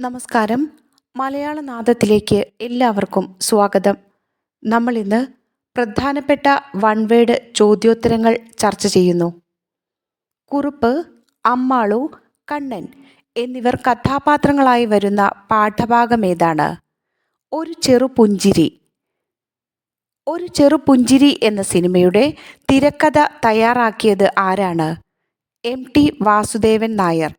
നമസ്കാരം. മലയാള നാദത്തിലേക്ക് എല്ലാവർക്കും സ്വാഗതം. നമ്മൾ ഇന്ന് പ്രധാനപ്പെട്ട വൺ വേഡ് ചോദ്യോത്തരങ്ങൾ ചർച്ച ചെയ്യുന്നു. കുറുപ്പ് അമ്മാളു കണ്ണൻ എന്നിവർ കഥാപാത്രങ്ങളായി വരുന്ന പാഠഭാഗം ഏതാണ്? ഒരു ചെറു പുഞ്ചിരി. ഒരു ചെറു പുഞ്ചിരി എന്ന സിനിമയുടെ തിരക്കഥ തയ്യാറാക്കിയത് ആരാണ്? M T Vasudevan Nair.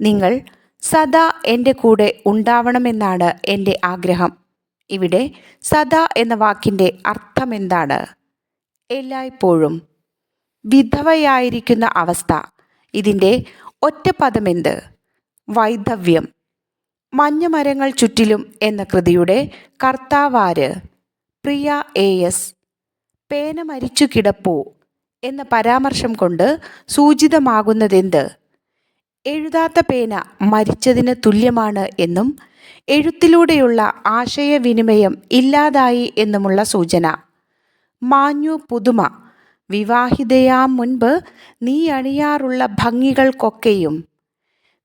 നിങ്ങൾ സദാ എന്റെ കൂടെ ഉണ്ടാവണമെന്നാണ് എന്റെ ആഗ്രഹം. ഇവിടെ സദാ എന്ന വാക്കിന്റെ അർത്ഥം എന്താണ്? എല്ലായ്പ്പോഴും വിധവയായിരിക്കുന്ന അവസ്ഥ. ഇതിന്റെ ഒറ്റ ഒറ്റപ്പദമെന്ത് വൈധവ്യം. മഞ്ഞമരങ്ങൾ ചുറ്റിലും എന്ന കൃതിയുടെ കർത്താവാര് പ്രിയ എ എസ് പേന മരിച്ചു കിടപ്പോ എന്ന പരാമർശം കൊണ്ട് സൂചിതമാകുന്നതെന്ത്? എഴുതാത്ത പേന മരിച്ചതിന് തുല്യമാണ് എന്നും എഴുത്തിലൂടെയുള്ള ആശയവിനിമയം ഇല്ലാതായി എന്നുമുള്ള സൂചന. മാഞ്ഞു പുതുമ വിവാഹിതയാ മുൻപ് നീ അണിയാറുള്ള ഭംഗികൾക്കൊക്കെയും.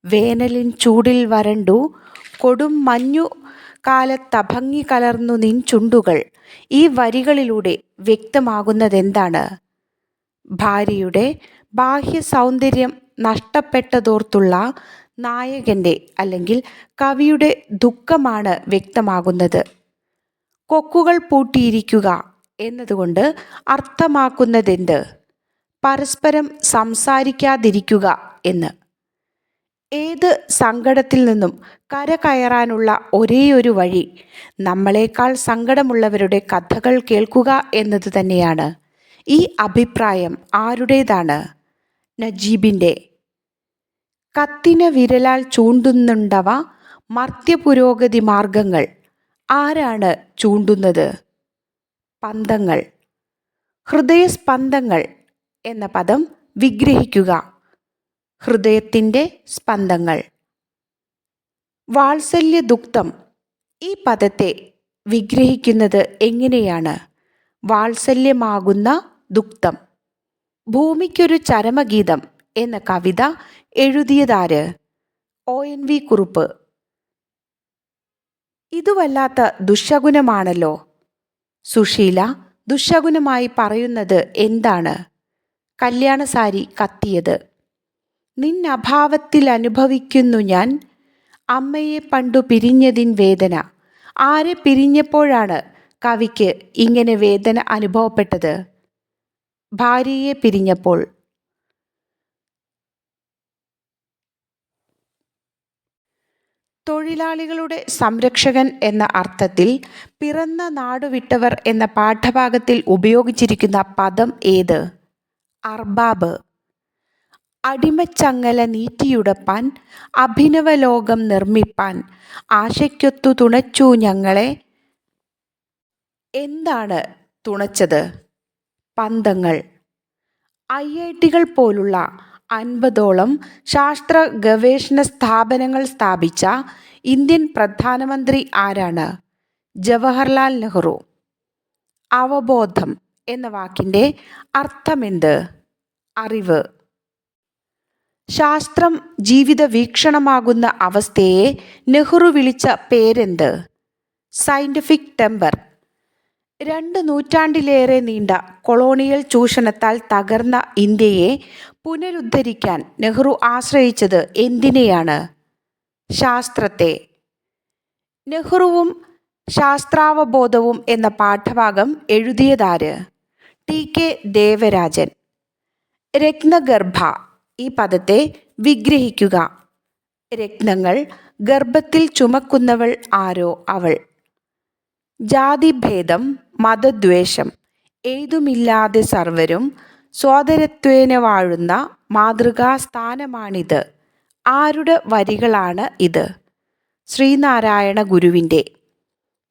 വേനലിൻ ചൂടിൽ വരണ്ടു കൊടും മഞ്ഞു കാലത്തഭങ്ങി കലർന്നു നിൻ ചുണ്ടുകൾ ഈ വരികളിലൂടെ വ്യക്തമാകുന്നതെന്താണ്? ഭാര്യയുടെ ബാഹ്യ സൗന്ദര്യം നഷ്ടപ്പെട്ടതോർത്തുള്ള നായകന്റെ അല്ലെങ്കിൽ കവിയുടെ ദുഃഖമാണ് വ്യക്തമാകുന്നത്. കൊക്കുകൾ പൂട്ടിയിരിക്കുക എന്നതുകൊണ്ട് അർത്ഥമാക്കുന്നതെന്ത്? പരസ്പരം സംസാരിക്കാതിരിക്കുക എന്ന്. ഏത് സങ്കടത്തിൽ നിന്നും കരകയറാനുള്ള ഒരേയൊരു വഴി നമ്മളെക്കാൾ സങ്കടമുള്ളവരുടെ കഥകൾ കേൾക്കുക എന്നത് തന്നെയാണ്. ഈ അഭിപ്രായം ആരുടേതാണ്? നജീബിന്റെ. കത്തിന വിരലാൽ ചൂണ്ടുന്നുണ്ടവ മർത്യപുരോഗതി മാർഗങ്ങൾ. ആരാണ് ചൂണ്ടുന്നത്? പന്തങ്ങൾ. ഹൃദയസ്പന്ദങ്ങൾ എന്ന പദം വിഗ്രഹിക്കുക. ഹൃദയത്തിന്റെ സ്പന്ദങ്ങൾ വാത്സല്യ ദുഃഖം ഈ പദത്തെ വിഗ്രഹിക്കുന്നത് എങ്ങനെയാണ്? വാത്സല്യമാകുന്ന ദുഃഖം ഭൂമിക്കൊരു ചരമഗീതം എന്ന കവിത എഴുതിയതാര്? O N V Kurup. ഇതുവല്ലാത്ത ദുശകുനമാണല്ലോ. സുശീല ദുശകുനമായി പറയുന്നത് എന്താണ്? കല്യാണസാരി കത്തിയത്. നിന്നഭാവത്തിൽ അനുഭവിക്കുന്നു ഞാൻ. അമ്മയെ പണ്ടു പിരിഞ്ഞതിൻ വേദന. ആരെ പിരിഞ്ഞപ്പോഴാണ് കവിക്ക് ഇങ്ങനെ വേദന അനുഭവപ്പെട്ടത്? ഭാര്യയെ പിരിഞ്ഞപ്പോൾ തൊഴിലാളികളുടെ സംരക്ഷകൻ എന്ന അർത്ഥത്തിൽ പിറന്ന നാടുവിട്ടവർ എന്ന പാഠഭാഗത്തിൽ ഉപയോഗിച്ചിരിക്കുന്ന പദം ഏത്? അർബാബ്. അടിമച്ചങ്ങല നീറ്റിയുടപ്പാൻ അഭിനവലോകം നിർമ്മിപ്പാൻ ആശയ്ക്കൊത്തു തുണച്ചു ഞങ്ങളെ. എന്താണ് തുണച്ചത്? പന്തങ്ങൾ. ഐ ഐ ടികൾ പോലുള്ള അൻപതോളം ശാസ്ത്ര ഗവേഷണ സ്ഥാപനങ്ങൾ സ്ഥാപിച്ച ഇന്ത്യൻ പ്രധാനമന്ത്രി ആരാണ്? ജവഹർലാൽ നെഹ്റു. അവബോധം എന്ന വാക്കിന്റെ അർത്ഥമെന്ത്? അറിവ്. ശാസ്ത്രം ജീവിത വീക്ഷണമാകുന്ന അവസ്ഥയെ നെഹ്റു വിളിച്ച പേരെന്ത്? സയന്റിഫിക് ടെമ്പർ രണ്ട് നൂറ്റാണ്ടിലേറെ നീണ്ട കൊളോണിയൽ ചൂഷണത്താൽ തകർന്ന ഇന്ത്യയെ പുനരുദ്ധരിക്കാൻ നെഹ്റു ആശ്രയിച്ചത് എന്തിനെയാണ്? ശാസ്ത്രത്തെ. നെഹ്റുവും ശാസ്ത്രാവബോധവും എന്ന പാഠഭാഗം എഴുതിയതാര്? T K Devarajan. രത്നഗർഭ. ഈ പദത്തെ വിഗ്രഹിക്കുക. രത്നങ്ങൾ ഗർഭത്തിൽ ചുമക്കുന്നവൾ ആരോ അവൾ? ജാതിഭേദം മതദ്വേഷം ഏതുമില്ലാതെ സർവരും സ്വാതരത്വേന വാഴുന്ന മാതൃകാസ്ഥാനമാണിത്. ആരുടെ വരികളാണ് ഇത്? ശ്രീനാരായണ ഗുരുവിന്റെ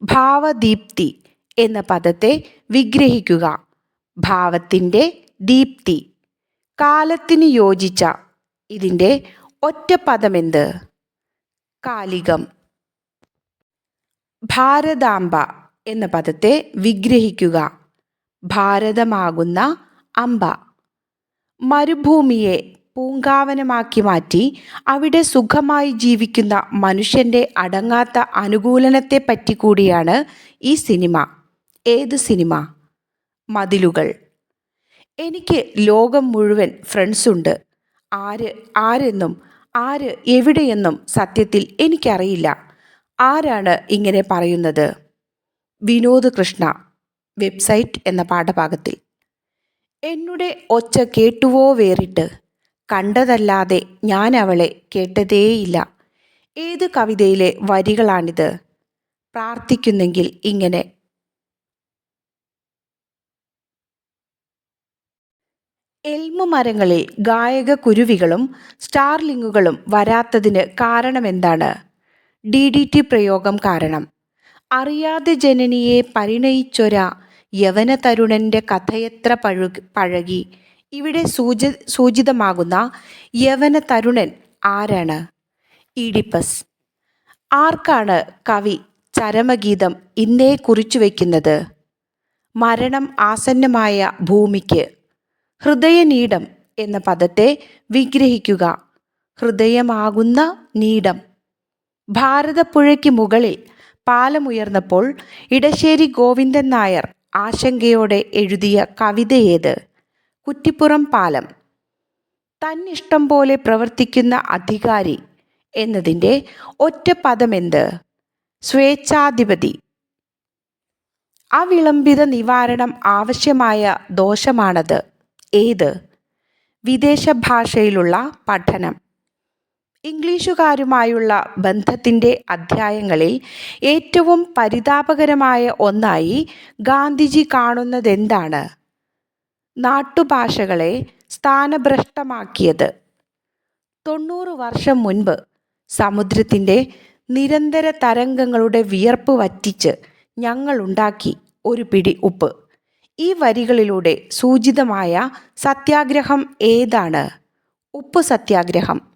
ഭാവദീപ്തി എന്ന പദത്തെ വിഗ്രഹിക്കുക. ഭാവത്തിന്റെ ദീപ്തി. കാലത്തിന് യോജിച്ച ഇതിന്റെ ഒറ്റ പദമെന്ത്? കാലികം. ഭാരതാംബ എന്ന പദത്തെ വിഗ്രഹിക്കുക. ഭാരതമാകുന്ന അംബ. മരുഭൂമിയെ പൂങ്കാവനമാക്കി മാറ്റി അവിടെ സുഖമായി ജീവിക്കുന്ന മനുഷ്യന്റെ അടങ്ങാത്ത അനുകൂലനത്തെ പറ്റി കൂടിയാണ് ഈ സിനിമ. ഏത് സിനിമ? മതിലുകൾ. എനിക്ക് ലോകം മുഴുവൻ ഫ്രണ്ട്സുണ്ട് ആര് ആരെന്നും ആര് എവിടെയെന്നും സത്യത്തിൽ എനിക്കറിയില്ല. ആരാണ് ഇങ്ങനെ പറയുന്നത്? വിനോദ് കൃഷ്ണ വെബ്സൈറ്റ് എന്ന പാഠഭാഗത്തിൽ. എന്നുടെ ഒച്ച കേട്ടുവോ വേറിട്ട്? കണ്ടതല്ലാതെ ഞാൻ അവളെ കേട്ടതേയില്ല. ഏത് കവിതയിലെ വരികളാണിത്? പ്രാർത്ഥിക്കുന്നെങ്കിൽ ഇങ്ങനെ. എൽമു മരങ്ങളിൽ ഗായക കുരുവികളും സ്റ്റാർലിങ്ങുകളും വരാത്തതിന് കാരണമെന്താണ്? ഡി ഡി ടി പ്രയോഗം കാരണം. അറിയാതെ ജനനിയെ പരിണയിച്ചൊര യവന തരുണന്റെ കഥയത്ര പഴു പഴകി. ഇവിടെ സൂചി സൂചിതമാകുന്ന യവന തരുണൻ ആരാണ്? ഈഡിപ്പസ്. ആർക്കാണ് കവി ചരമഗീതം ഇന്നേ കുറിച്ചു വയ്ക്കുന്നത് മരണം ആസന്നമായ ഭൂമിക്ക്. ഹൃദയനീടം എന്ന പദത്തെ വിഗ്രഹിക്കുക. ഹൃദയമാകുന്ന നീടം. ഭാരതപ്പുഴയ്ക്ക് മുകളിൽ പാലമുയർന്നപ്പോൾ ഇടശ്ശേരി ഗോവിന്ദൻ നായർ ആശങ്കയോടെ എഴുതിയ കവിതയേത് കുറ്റിപ്പുറം പാലം. തന്നിഷ്ടം പോലെ പ്രവർത്തിക്കുന്ന അധികാരി എന്നതിന്റെ ഒറ്റ പദമെന്ത്? സ്വേച്ഛാധിപതി. അവിളംബിത നിവാരണം ആവശ്യമായ ദോഷമാണത്. ഏത്? വിദേശ ഭാഷയിലുള്ള പഠനം. ഇംഗ്ലീഷുകാരുമായുള്ള ബന്ധത്തിന്റെ അധ്യായങ്ങളിൽ ഏറ്റവും പരിതാപകരമായ ഒന്നായി ഗാന്ധിജി കാണുന്നതെന്താണ്? നാട്ടുഭാഷകളെ സ്ഥാനഭ്രഷ്ടമാക്കിയത്. തൊണ്ണൂറ് വർഷം മുൻപ് സമുദ്രത്തിന്റെ നിരന്തര തരംഗങ്ങളുടെ വിയർപ്പ് വറ്റിച്ച് ഞങ്ങളുണ്ടാക്കി ഒരു പിടി ഉപ്പ്. ഈ വരികളിലൂടെ സൂചിതമായ സത്യാഗ്രഹം ഏതാണ്? ഉപ്പ് സത്യാഗ്രഹം.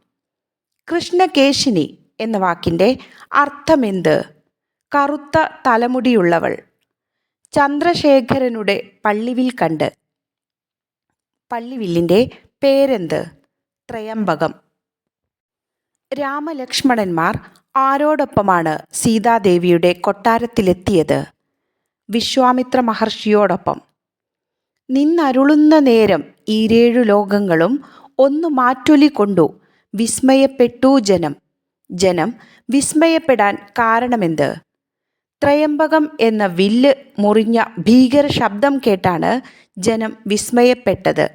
കൃഷ്ണകേശിനി എന്ന വാക്കിന്റെ അർത്ഥമെന്ത്? കറുത്ത തലമുടിയുള്ളവൾ. ചന്ദ്രശേഖരനുടെ പള്ളിവിൽ കണ്ട്. പള്ളിവില്ലിന്റെ പേരെന്ത്? ത്രയംബകം. രാമലക്ഷ്മണന്മാർ ആരോടൊപ്പമാണ് സീതാദേവിയുടെ കൊട്ടാരത്തിലെത്തിയത്? വിശ്വാമിത്ര മഹർഷിയോടൊപ്പം. നിന്നരുളുന്ന നേരം ഈരേഴു ലോകങ്ങളും ഒന്ന് മാറ്റൊലി കൊണ്ടു വിസ്മയപ്പെട്ടു ജനം. ജനം വിസ്മയപ്പെടാൻ കാരണമെന്ത്? ത്രയംബകം എന്ന വില്ല് മുറിഞ്ഞ ഭീകര ശബ്ദം കേട്ടാണ് ജനം വിസ്മയപ്പെട്ടത്.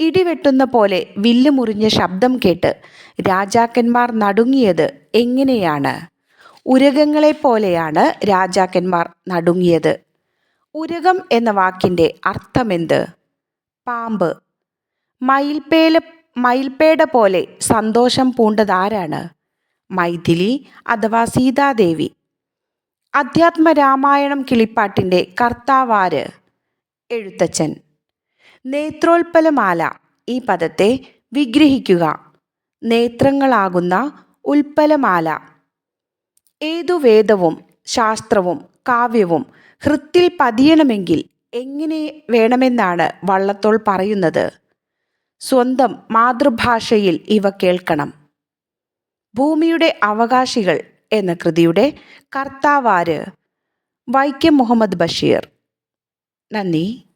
ഇടിവെട്ടുന്ന പോലെ വില്ല് മുറിഞ്ഞ ശബ്ദം കേട്ട് രാജാക്കന്മാർ നടുങ്ങിയത് എങ്ങനെയാണ്? ഉരകങ്ങളെപ്പോലെയാണ് രാജാക്കന്മാർ നടുങ്ങിയത്. ഉരകം എന്ന വാക്കിന്റെ അർത്ഥമെന്ത്? പാമ്പ്. മയിൽപ്പേല മയിൽപ്പേട പോലെ സന്തോഷം പൂണ്ടതാരാണ് മൈഥിലി അഥവാ സീതാദേവി. അധ്യാത്മ രാമായണം കിളിപ്പാട്ടിന്റെ കർത്താവാര് എഴുത്തച്ഛൻ. നേത്രോൽപ്പലമാല ഈ പദത്തെ വിഗ്രഹിക്കുക. നേത്രങ്ങളാകുന്ന ഉൽപ്പലമാല ഏതു വേദവും ശാസ്ത്രവും കാവ്യവും ഹൃത്തിൽ പതിയണമെങ്കിൽ എങ്ങനെ വേണമെന്നാണ് വള്ളത്തോൾ പറയുന്നത്? സ്വന്തം മാതൃഭാഷയിൽ ഇവ കേൾക്കണം. ഭൂമിയുടെ അവകാശികൾ എന്ന കൃതിയുടെ കർത്താവാര് വൈക്കം മുഹമ്മദ് ബഷീർ. നന്ദി.